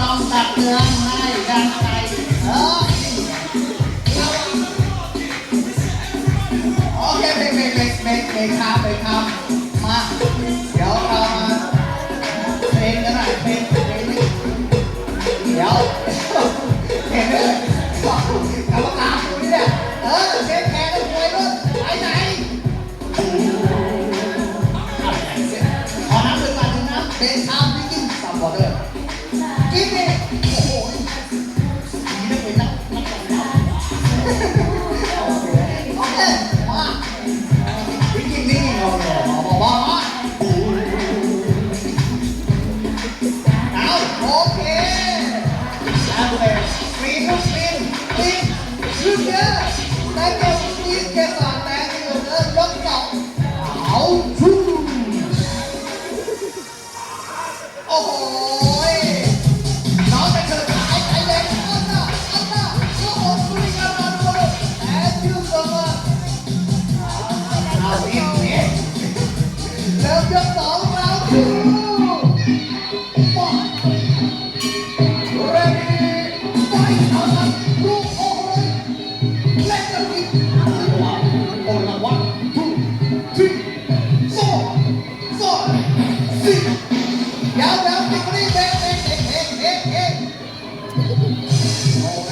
ต้องตัดเนื้อให้ด้านในเออโอเคเบรกเบรกเบรกเบรกเบรกครับเบรกครับมา โอเคมาพี่กินนี่โอเคบอกบอกมาเอาโอเคแล้วเลยฟรีทุกฟรีฟรียืดเยอะได้เก็บฟรีเก็บ ยกสองเราดูมาเรดี้ไฟเอาละดูโอ้โหเล่นกันอีกโอ้ละวัน two three four four six ยาวยาวติ๊กนี่เบ๊ะเบ๊ะเบ๊ะเบ๊ะเบ๊ะเบ๊ะ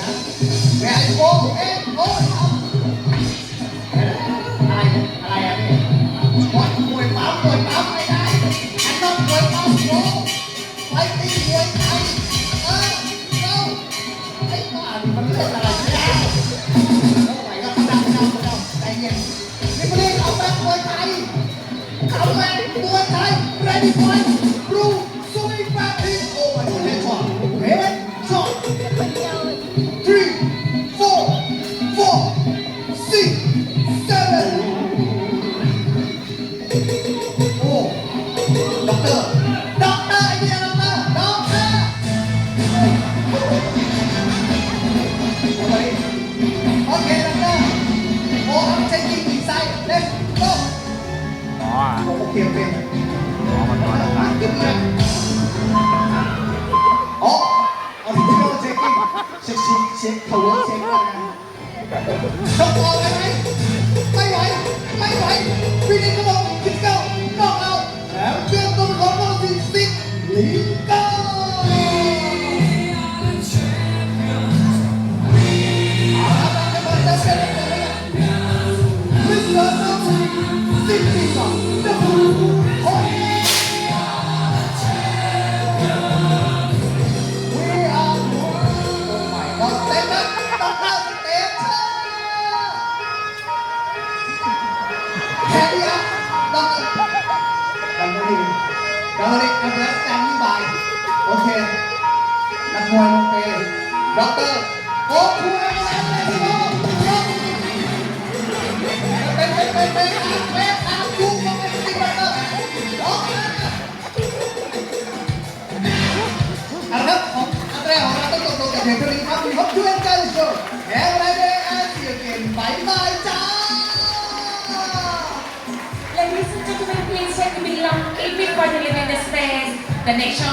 มวยไทยเขาแรงมวยไทย ready fight ครูสวิงแบบนี้โอ้ยเล่นช็อตเฮ้ยช็อต three four four six seven โอ้ด็อกเตอร์ด็อกเตอร์ไอเนี่ยด็อกเตอร์ด็อกเตอร์โอเคด็อกเตอร์โอ้ทำเช็คกิ้ง อ๋อโอเคโอเคอ๋อมันนอนแล้วกันเนมาอ๋อเอริจินอลเช็คกิ้งเช็คเช็คเช็คทาวเวอร์เช็คก่อนนะ Oh my God เต็มแล้วต้องเข้าเต็มแค่นี้อะต้องดังมาดิดังมาดิอันนี้ standing by โอเคนักมวยลงเปด็อกเตอร์โอ้คุยอะไรเลยที่บอกเป็นเป็นเป็นเป็นเป็น กันโชว์แฮปปี้เดย์แอนด์ซีเกนบายบายจ้า Ladies and gentlemen, please check the belong. Keep it for the living the space. The next show.